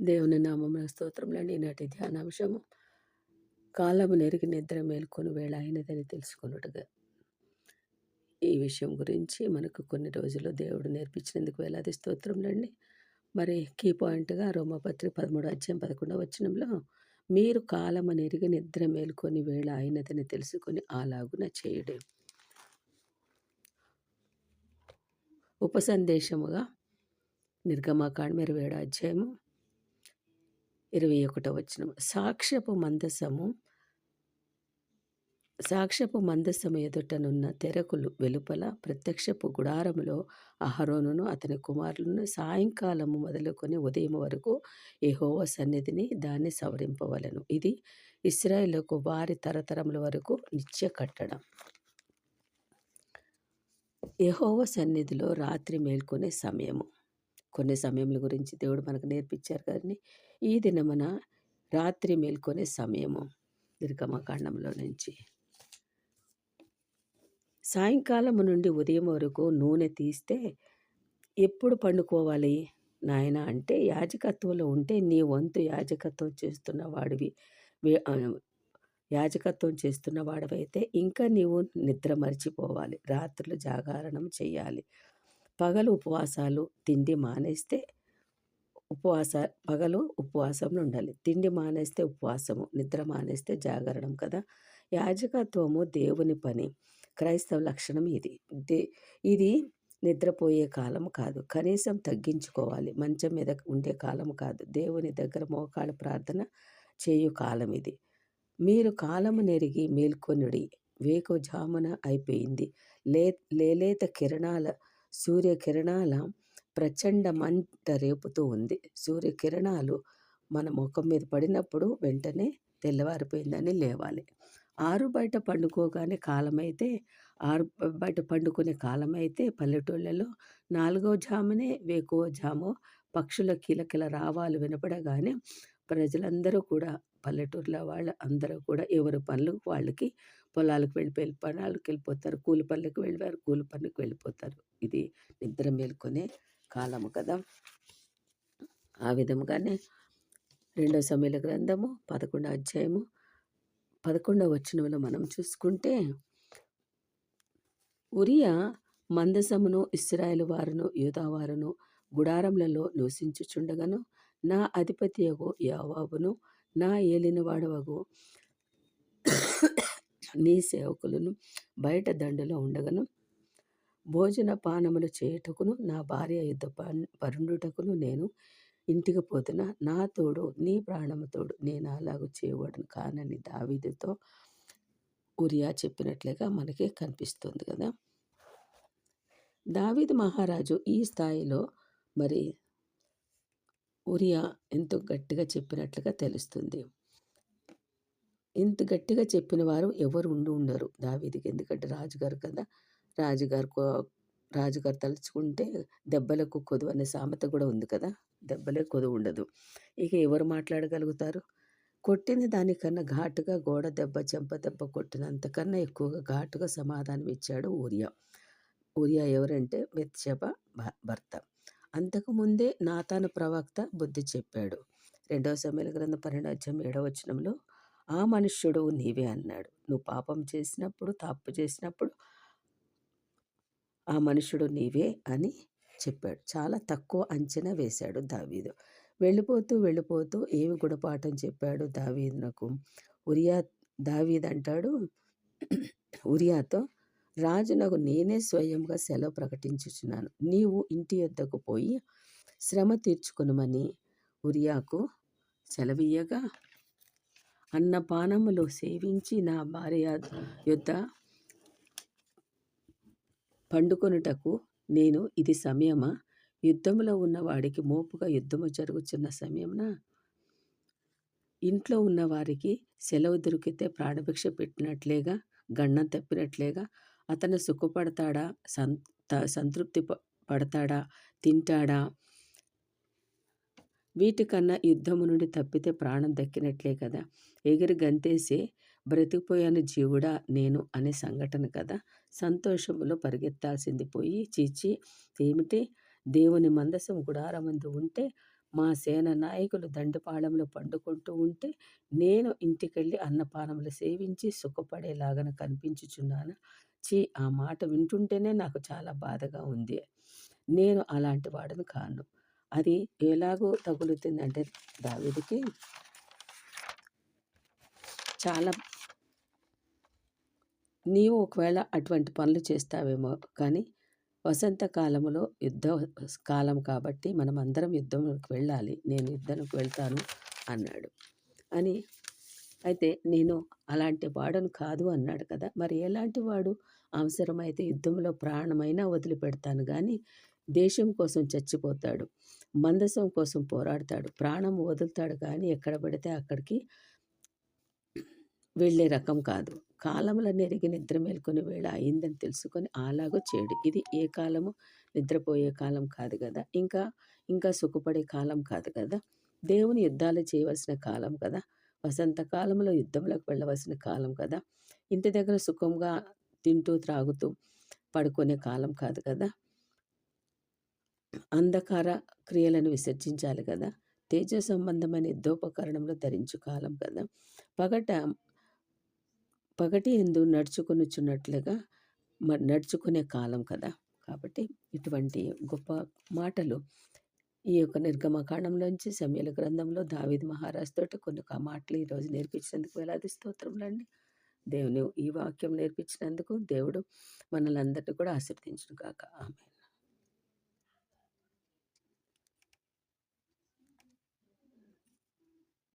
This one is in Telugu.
దేవుని నామమున స్తోత్రములండి ఈనాటి ధ్యానాంశము. కాలము నెరిగి నిద్ర మేల్కొని వేళ అయినదని తెలుసుకున్నట్టుగా ఈ విషయం గురించి మనకు కొన్ని రోజులు దేవుడు నేర్పించినందుకు వేలాది స్తోత్రములండి మరి కీ పాయింట్గా రోమపత్రి పదమూడు అధ్యాయం పదకొండవ వచనంలో మీరు కాలము నెరిగి నిద్ర మేల్కొని వేళ అయినదని తెలుసుకొని అలాగున చేయడం. ఉపసందేశముగా నిర్గమాకాండ ఇరవై ఏడు అధ్యాయము. ఇరవై ఒకటో వచనం. సాక్ష్యపు మందసము సాక్ష్యపు మందసము ఎదుటనున్న తెరకులు వెలుపల ప్రత్యక్షపు గుడారములో అహరోనును అతని కుమారులను సాయంకాలము మొదలుకొని ఉదయం వరకు యహోవ సన్నిధిని దాన్ని సవరింపవలను. ఇది ఇస్రాయేలుకు వారి తరతరముల వరకు నిత్య కట్టడం. యహోవ సన్నిధిలో రాత్రి మేల్కొనే సమయము. కొన్ని సమయముల గురించి దేవుడు మనకు నేర్పించారు కానీ ఈ దినమున రాత్రి మేల్కొనే సమయము నిర్గమకాండంలో నుంచి. సాయంకాలం నుండి ఉదయం వరకు నూనె తీస్తే ఎప్పుడు పండుకోవాలి? నాయన అంటే యాజకత్వంలో ఉంటే నీ వంతు యాజకత్వం చేస్తున్న వాడివి. యాజకత్వం చేస్తున్న వాడివైతే ఇంకా నీవు నిద్ర మర్చిపోవాలి. రాత్రులు జాగరణం చేయాలి. పగలు ఉపవాసాలు తిండి మానేస్తే ఉపవాస పగలు ఉపవాసంలో ఉండాలి. తిండి మానేస్తే ఉపవాసము నిద్ర మానేస్తే జాగరణం కదా. యాజకత్వము దేవుని పని. క్రైస్తవ లక్షణం ఇది. దే ఇది నిద్రపోయే కాలం కాదు. కనీసం తగ్గించుకోవాలి. మంచం మీద ఉండే కాలం కాదు. దేవుని దగ్గర మోకాళ్ళ ప్రార్థన చేయు కాలం ఇది. మీరు కాలము నెరిగి మేల్కొనుడి. వేకు జామున అయిపోయింది. లే లేలేత కిరణాల సూర్యకిరణాల ప్రచండ మంట రేపుతూ ఉంది. సూర్యకిరణాలు మన ముఖం మీద పడినప్పుడు వెంటనే తెల్లవారిపోయిందని లేవాలి. ఆరు బయట పండుకోగానే కాలమైతే ఆరు బయట పండుకునే కాలమైతే పల్లెటూళ్ళలో నాలుగో జామునే వేకువ జాము పక్షుల కిలకిల రావాలు వినపడగానే ప్రజలందరూ కూడా పల్లెటూరుల వాళ్ళ అందరూ కూడా ఎవరి పనులు వాళ్ళకి పొలాలకు వెళ్ళిపోయి పనులకు వెళ్ళిపోతారు కూలి పనులకు వెళ్ళారు కూలి పనులకు వెళ్ళిపోతారు. ఇది నిద్ర మేల్కొనే కాలము కదా. ఆ విధముగానే రెండో సమయల గ్రంథము పదకొండో అధ్యాయము పదకొండవ వచనంలో మనం చూసుకుంటే ఉరియా మందసమును ఇస్రాయేల్ వారును యూదావారును గుడారములలో నివసించుచుండగను. నా అధిపతి యగు యావాబును నా ఏలినవాడవగు నీ సేవకులను బయట దండులో ఉండగను. భోజన పానములు చేయుటకును నా భార్య యుద్ధ పరుండుటకును నేను ఇంటికి పోతున్న. నా తోడు నీ ప్రాణము తోడు నేను అలాగూ చేయబడను కానని దావీదుతో ఉరియా చెప్పినట్లుగా మనకి కనిపిస్తుంది కదా. దావీదు మహారాజు ఈ స్థాయిలో మరి ఉరియా ఎంతో గట్టిగా చెప్పినట్లుగా తెలుస్తుంది. ఇంత గట్టిగా చెప్పిన వారు ఎవరు ఉండి ఉండరు దావీదికి. ఎందుకంటే రాజుగారు కదా. రాజుగారు కో- రాజుగారు తలుచుకుంటే దెబ్బలకు కొదువు అనే సామెత కూడా ఉంది కదా. దెబ్బలే కొదువు ఉండదు. ఇక ఎవరు మాట్లాడగలుగుతారు? కొట్టిన దానికన్నా ఘాటుగా గోడ దెబ్బ చెంప దెబ్బ కొట్టినంతకన్నా ఎక్కువగా ఘాటుగా సమాధానం ఇచ్చాడు ఊరియా. ఊరియా ఎవరంటే మెత్షబ భ- భర్త. అంతకుముందే నాతాను ప్రవక్త బుద్ధి చెప్పాడు. రెండవ సమయాల గ్రంథ పన్నెండు ఏడవచనంలో వచనంలో ఆ మనుష్యుడు నీవే అన్నాడు. నువ్వు పాపం చేసినప్పుడు తప్పు చేసినప్పుడు ఆ మనుషుడు నీవే అని చెప్పాడు. చాలా తక్కువ అంచనా వేశాడు దావీదు. వెళ్ళిపోతూ వెళ్ళిపోతూ ఏమి గుణపాఠం చెప్పాడు దావీదునకు? ఉరియా దావీద్ అంటాడు ఉరియాతో రాజునకు నేనే స్వయంగా సెలవు ప్రకటించుచున్నాను. నీవు ఇంటి యొద్దకు పోయి శ్రమ తీర్చుకునమని ఉరియాకు సెలవీయగా అన్నపానములు సేవించి నా భార్య యొద్ద పండుకొనుటకు నేను ఇది సమయమా? యుద్ధములో ఉన్నవాడికి మోపుగా యుద్ధము జరుగుతున్న సమయమున? ఇంట్లో ఉన్న వారికి సెలవు దొరికితే ప్రాణభిక్ష పెట్టినట్లేగా గండం తప్పినట్లేగా అతను సుఖపడతాడా? సంత సంతృప్తి పడతాడా? తింటాడా? వీటికన్నా యుద్ధము నుండి తప్పితే ప్రాణం దక్కినట్లే కదా? ఎగిరి గంతేసి బ్రతికిపోయాను జీవుడా నేను అనే సంఘటన కదా సంతోషములో పరిగెత్తాల్సింది పోయి చీచి ఏమిటి? దేవుని మందసం గుడారమందు ఉంటే మా సేన నాయకులు దండపాళంలో పండుకుంటూ ఉంటే నేను ఇంటికెళ్ళి అన్నపానములు సేవించి సుఖపడేలాగా కనిపించుచున్నాను. చీ ఆ మాట వింటుంటేనే నాకు చాలా బాధగా ఉంది. నేను అలాంటి వాడను కాను. అది ఎలాగో తగులుతుందంటే దావిడికి చాలా నీవు ఒకవేళ అటువంటి పనులు చేస్తావేమో కానీ వసంతకాలంలో యుద్ధ కాలం కాబట్టి మనం అందరం యుద్ధంలోకి వెళ్ళాలి. నేను యుద్ధంకి వెళ్తాను అన్నాడు. అని అయితే నేను అలాంటి వాడను కాదు అన్నాడు కదా. మరి ఎలాంటి వాడు? అవసరమైతే యుద్ధంలో ప్రాణమైనా వదిలిపెడతాను కానీ దేశం కోసం చచ్చిపోతాడు. మందసం కోసం పోరాడతాడు. ప్రాణం వదులుతాడు కానీ ఎక్కడ పడితే అక్కడికి వెళ్ళే రకం కాదు. కాలముల నెరిగి నిద్ర మేల్కొని వేళ అయిందని తెలుసుకొని అలాగో చేయడు. ఇది ఏ కాలము? నిద్రపోయే కాలం కాదు కదా ఇంకా ఇంకా సుఖపడే కాలం కాదు కదా దేవుని యుద్ధాలు చేయవలసిన కాలం కదా వసంతకాలంలో యుద్ధంలోకి వెళ్ళవలసిన కాలం కదా ఇంటి దగ్గర సుఖంగా తింటూ త్రాగుతూ పడుకునే కాలం కాదు కదా అంధకార క్రియలను విసర్జించాలి కదా తేజ సంబంధమైన యుద్ధోపకరణంలో ధరించు కాలం కదా పగట పగటి ఎందు నడుచుకొనుచున్నట్లుగా మ నడుచుకునే కాలం కదా. కాబట్టి ఇటువంటి గొప్ప మాటలు ఈ యొక్క నిర్గమకాండంలోంచి సమయల గ్రంథంలో దావిద్ మహారాజ్ తోటి కొన్ని మాటలు ఈరోజు నేర్పించినందుకు వేలాది స్తోత్రములండి దేవుని ఈ వాక్యం నేర్పించినందుకు దేవుడు మనల్ని అందరినీ కూడా ఆశీర్వదించును కాక ఆమె